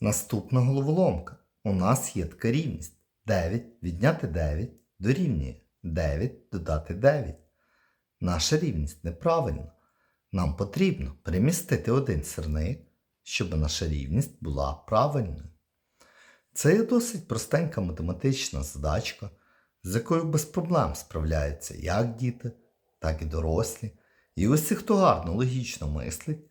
Наступна головоломка. У нас є така рівність. 9 відняти 9 дорівнює 9 додати 9. Наша рівність неправильна. Нам потрібно перемістити один сірник, щоб наша рівність була правильною. Це є досить простенька математична задачка, з якою без проблем справляються як діти, так і дорослі. І усі, хто гарно логічно мислить,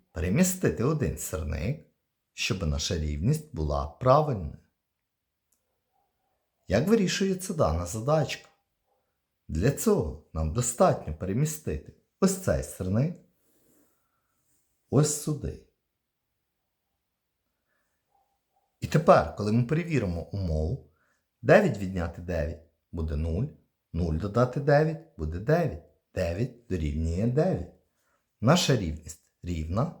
перемістити один сірник, щоб наша рівність була правильною. Як вирішується дана задачка? Для цього нам достатньо перемістити ось цей сирник ось сюди. І тепер, коли ми перевіримо умову, 9 відняти 9 буде 0, 0 додати 9 буде 9, 9 дорівнює 9. Наша рівність рівна,